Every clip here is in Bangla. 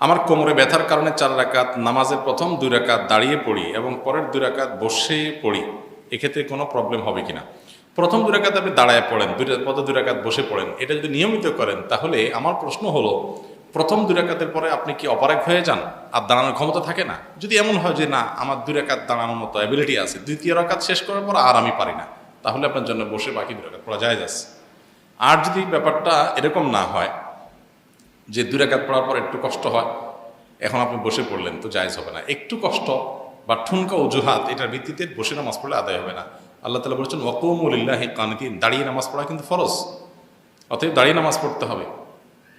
আমার কোমরে ব্যথার কারণে চার রাকাত নামাজের প্রথম দুই রাকাত দাঁড়িয়ে পড়ি এবং পরের দুই রাকাত বসে পড়ি, এক্ষেত্রে কোনো প্রবলেম হবে কিনা। প্রথম দুই রাকাত আপনি দাঁড়ায় পড়েন, দুই পরে দুই রাকাত বসে পড়েন। এটা যদি নিয়মিত করেন, তাহলে আমার প্রশ্ন হলো, প্রথম দুই রাকাতের পরে আপনি কি অপারেক হয়ে যান? আর দাঁড়ানোর ক্ষমতা থাকে না? যদি এমন হয় যে, না, আমার দুই রাকাত দাঁড়ানোর মতো অ্যাবিলিটি আছে দ্বিতীয় রাকাত শেষ করার পর আর আমি পারি না, তাহলে আপনার জন্য বসে বাকি দুই রাকাত পড়া যায় যাচ্ছে। আর যদি ব্যাপারটা এরকম না হয় যে দুই রাকাত পড়ার পর একটু কষ্ট হয়, এখন আপনি বসে পড়লেন তো জায়জ হবে না। একটু কষ্ট বা ঠুনকা অজুহাত, এটার ভিত্তিতে বসে নামাজ পড়লে আদায় হবে না। আল্লাহ তালা বলেছেন ওকুমুল্লাহ কানিতিন দাঁড়িয়ে নামাজ পড়া কিন্তু ফরজ। অতএব দাঁড়িয়ে নামাজ পড়তে হবে।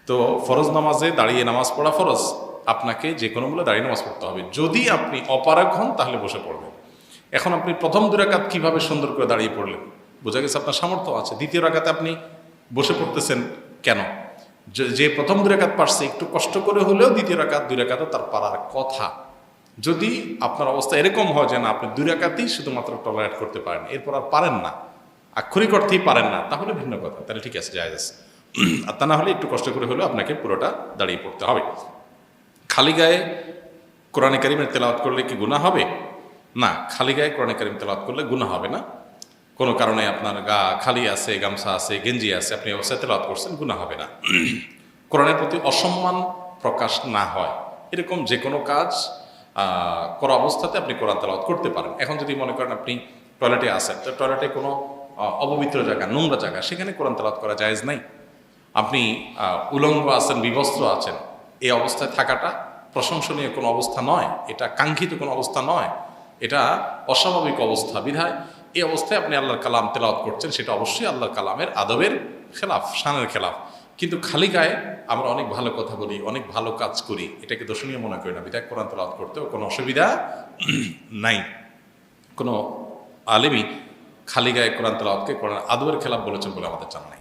তো ফরজ নামাজে দাঁড়িয়ে নামাজ পড়া ফরজ। আপনাকে যে কোনো মূল্যে দাঁড়িয়ে নামাজ পড়তে হবে। যদি আপনি অপারগ হন, তাহলে বসে পড়বেন। এখন আপনি প্রথম দু রাকাত কীভাবে সুন্দর করে দাঁড়িয়ে পড়লেন? বোঝা গেছে আপনার সামর্থ্য আছে। দ্বিতীয় রাকাতে আপনি বসে পড়তেছেন কেন? যে- প্রথম দুই রাকাত পারছে, একটু কষ্ট করে হলেও দ্বিতীয় রাকাত দুই রাকাতও তার পারার কথা। যদি আপনার অবস্থা এরকম হয় যে না, আপনি দুই রাকাতেই শুধুমাত্র টলারেট করতে পারেন, এরপর আর পারেন না, আক্ষরিক অর্থেই পারেন না, তাহলে ভিন্ন কথা। তাহলে ঠিক আছে যায় আছে। আর তা না হলে একটু কষ্ট করে হলেও আপনাকে পুরোটা দাঁড়িয়ে পড়তে হবে। খালি গায়ে কোরআনে কারিমের তেলাওয়াত করলে কি গুণা হবে? না, খালি গায়ে কোরআনে কারিম তেলাওয়াত করলে গুণা হবে না। কোনো কারণে আপনার গা খালি আছে, গামছা আছে, গেঞ্জি আছে, আপনি অবস্থায় তেলাওয়াত করছেন গুণা হবে না। কোরআনের প্রতি অসম্মান প্রকাশ না হয়। এরকম যে কোনো কাজ করা অবস্থাতে আপনি কোরআন তেলাওয়াত করতে পারেন। এখন যদি মনে করেন আপনি টয়লেটে আসেন তো টয়লেটে কোনো অপবিত্র জায়গা, নোংরা জায়গা, সেখানে কোরআন তেলাওয়াত করা জায়েজ নাই। আপনি উলঙ্গ আছেন, বিবস্ত্র আছেন এই অবস্থায় থাকাটা প্রশংসনীয় কোনো অবস্থা নয়। এটা কাঙ্ক্ষিত কোনো অবস্থা নয়। এটা অস্বাভাবিক অবস্থা। বিধায় এই অবস্থায় আপনি আল্লাহর কালাম তেলাওয়াত করছেন, সেটা অবশ্যই আল্লাহর কালামের আদবের খেলাফ, শানের খেলাফ। কিন্তু খালি গায়ে আমরা অনেক ভালো কথা বলি, অনেক ভালো কাজ করি, এটাকে দর্শনীয় মনে করি না। বিদায় কোরআন তেলাওয়াত করতেও কোনো অসুবিধা নাই। কোনো আলেমই খালি গায়ে কোরআন তেলাওয়াতকে কোরআন আদবের খেলাফ বলেছেন বলে আমাদের জানা নাই।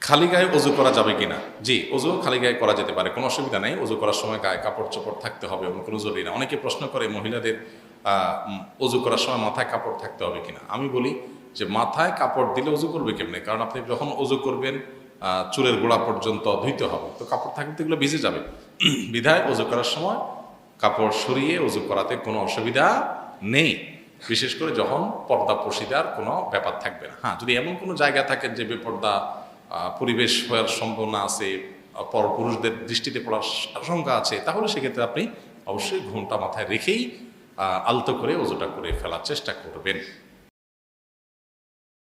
খালি গায়ে অজু করা যাবে কিনা? জি, অজু খালি গায়ে করা যেতে পারে, কোনো অসুবিধা নেই। অজু করার সময় গায়ে কাপড় চোপড় থাকতে হবে এবং কোনো জরুরি না। অনেকে প্রশ্ন করে মহিলাদের অজু করার সময় মাথায় কাপড় থাকতে হবে কিনা। আমি বলি যে মাথায় কাপড় দিলে অজু করবে কেমনে? কারণ আপনি যখন অজু করবেন চুলের গোড়া পর্যন্ত ধুইতে হবে। তো কাপড় থাকলে এগুলো ভিজে যাবে। বিধায় অজু করার সময় কাপড় সরিয়ে অজু করাতে কোনো অসুবিধা নেই। বিশেষ করে যখন পর্দা পশিদার কোনো ব্যাপার থাকবে না। হ্যাঁ যদি এমন কোনো জায়গা থাকে যে বেপর্দা পরিবেশ হওয়ার সম্ভাবনা আছে আহ, পরপুরুষদের দৃষ্টিতে পড়ার আশঙ্কা আছে তাহলে সেক্ষেত্রে আপনি অবশ্যই ঘুমটা মাথায় রেখেই আলতো করে ওজোটা করে ফেলার চেষ্টা করবেন।